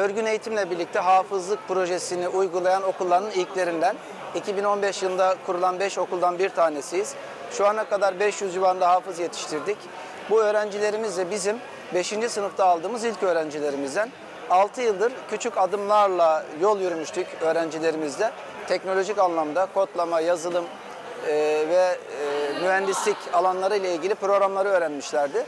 örgün eğitimle birlikte hafızlık projesini uygulayan okulların ilklerinden. 2015 yılında kurulan 5 okuldan bir tanesiyiz. Şu ana kadar 500 civarında hafız yetiştirdik. Bu öğrencilerimiz de bizim 5. sınıfta aldığımız ilk öğrencilerimizden. 6 yıldır küçük adımlarla yol yürümüştük öğrencilerimizle. Teknolojik anlamda kodlama, yazılım e, ve e, mühendislik alanları ile ilgili programları öğrenmişlerdi.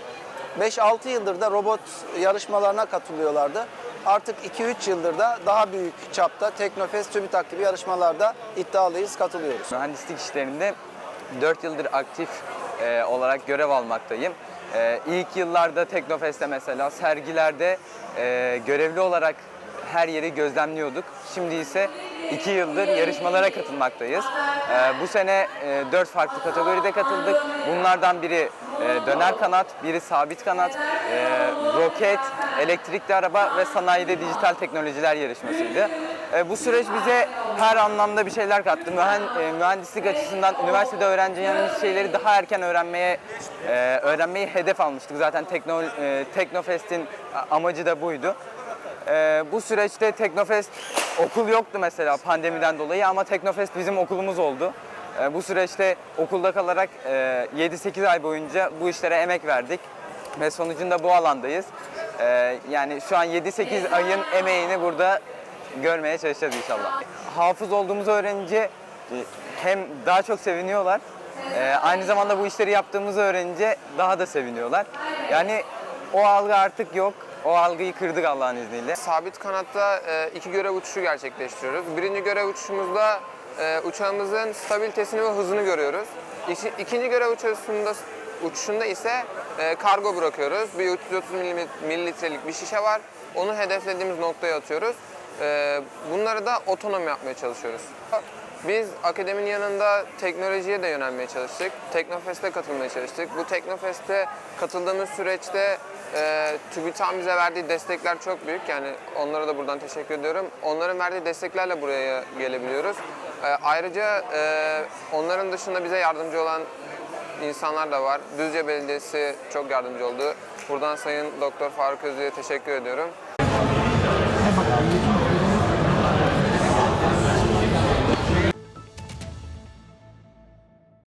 5-6 yıldır da robot yarışmalarına katılıyorlardı. Artık 2-3 yıldır da daha büyük çapta Teknofest, TÜBİTAK gibi yarışmalarda iddialıyız, katılıyoruz. Mühendislik işlerinde 4 yıldır aktif e, olarak görev almaktayım. E, ilk yıllarda Teknofest'te mesela sergilerde e, görevli olarak her yeri gözlemliyorduk. Şimdi ise 2 yıldır yarışmalara katılmaktayız. E, bu sene 4 farklı kategoride katıldık. Bunlardan biri e, döner kanat, biri sabit kanat, e, roket, elektrikli araba ve sanayide dijital teknolojiler yarışmasıydı. E, bu süreç bize her anlamda bir şeyler kattı. Mühen- e, mühendislik açısından üniversitede öğreneceğimiz şeyleri daha erken öğrenmeye e, öğrenmeyi hedef almıştık. Zaten Tekno, e, Teknofest'in amacı da buydu. E, bu süreçte Teknofest okul yoktu mesela pandemiden dolayı ama Teknofest bizim okulumuz oldu. E, bu süreçte okulda kalarak e, 7-8 ay boyunca bu işlere emek verdik ve sonucunda bu alandayız. E, yani şu an 7-8 ayın emeğini burada görmeye çalışacağız inşallah. Hafız olduğumuzu öğrenince e, hem daha çok seviniyorlar, e, aynı zamanda bu işleri yaptığımızı öğrenince daha da seviniyorlar. Yani o algı artık yok. O algıyı kırdık Allah'ın izniyle. Sabit kanatta e, iki görev uçuşu gerçekleştiriyoruz. Birinci görev uçuşumuzda e, uçağımızın stabilitesini ve hızını görüyoruz. İki, ikinci görev uçuşunda, uçuşunda ise e, kargo bırakıyoruz. Bir 330 milim- mililitrelik bir şişe var. Onu hedeflediğimiz noktaya atıyoruz. E, bunları da otonom yapmaya çalışıyoruz. Biz akademinin yanında teknolojiye de yönelmeye çalıştık. Teknofest'e katılmaya çalıştık. Bu Teknofest'e katıldığımız süreçte e, TÜBİTAK'ın bize verdiği destekler çok büyük. Yani onlara da buradan teşekkür ediyorum. Onların verdiği desteklerle buraya gelebiliyoruz. E, ayrıca e, onların dışında bize yardımcı olan insanlar da var. Düzce Belediyesi çok yardımcı oldu. Buradan Sayın Doktor Faruk Özlü'ye teşekkür ediyorum.